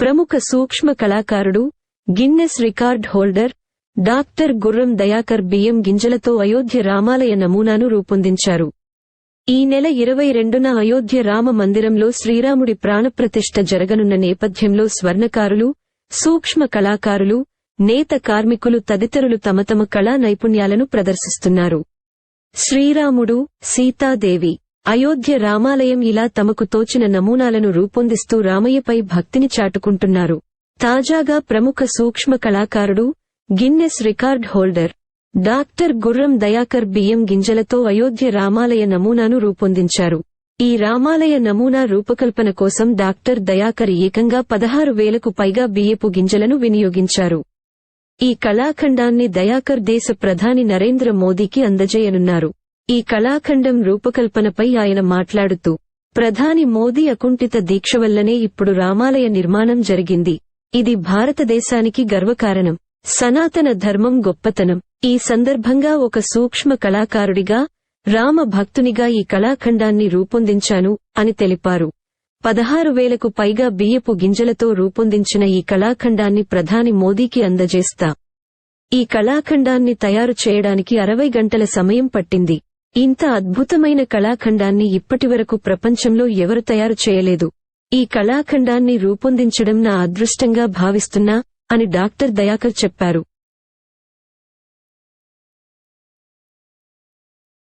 ప్రముఖ సూక్ష్మ కళాకారుడు గిన్నెస్ రికార్డ్ హోల్డర్ డాక్టర్ గుర్రం దయాకర్ బియ్యం గింజలతో అయోధ్య రామాలయ నమూనాను రూపొందించారు. ఈ నెల ఇరవై రెండున అయోధ్య రామ మందిరంలో శ్రీరాముడి ప్రాణప్రతిష్ఠ జరగనున్న నేపథ్యంలో స్వర్ణకారులు సూక్ష్మ కళాకారులు నేత కార్మికులు తదితరులు తమ తమ కళా నైపుణ్యాలను ప్రదర్శిస్తున్నారు. శ్రీరాముడు సీతాదేవి అయోధ్య రామాలయం ఇలా తమకు తోచిన నమూనాలను రూపొందిస్తూ రామయ్యపై భక్తిని చాటుకుంటున్నారు. తాజాగా ప్రముఖ సూక్ష్మ కళాకారుడు గిన్నెస్ రికార్డ్ హోల్డర్ డాక్టర్ గుర్రం దయాకర్ బియ్యం గింజలతో అయోధ్య రామాలయ నమూనాను రూపొందించారు. ఈ రామాలయ నమూనా రూపకల్పన కోసం డాక్టర్ దయాకర్ ఏకంగా పదహారు వేలకు పైగా బియ్యపు గింజలను వినియోగించారు. ఈ కళాఖండాన్ని దయాకర్ దేశ ప్రధాని నరేంద్ర మోదీకి అందజేయనున్నారు. ఈ కళాఖండం రూపకల్పనపై ఆయన మాట్లాడుతూ ప్రధాని మోదీ అకుంఠిత దీక్ష వల్లనే ఇప్పుడు రామాలయ నిర్మాణం జరిగింది. ఇది భారతదేశానికి గర్వకారణం. సనాతన ధర్మం గొప్పతనం. ఈ సందర్భంగా ఒక సూక్ష్మ కళాకారుడిగా రామ భక్తునిగా ఈ కళాఖండాన్ని రూపొందించాను అని తెలిపారు. పదహారు వేలకు పైగా బియ్యపు గింజలతో రూపొందించిన ఈ కళాఖండాన్ని ప్రధాని మోదీకి అందజేస్తా. ఈ కళాఖండాన్ని తయారు చేయడానికి అరవై గంటల సమయం పట్టింది. ఇంత అద్భుతమైన కళాఖండాన్ని ఇప్పటివరకు ప్రపంచంలో ఎవరు తయారు చేయలేదు. ఈ కళాఖండాన్ని రూపొందించడం నా అదృష్టంగా భావిస్తున్నా అని డాక్టర్ దయాకర్ చెప్పారు.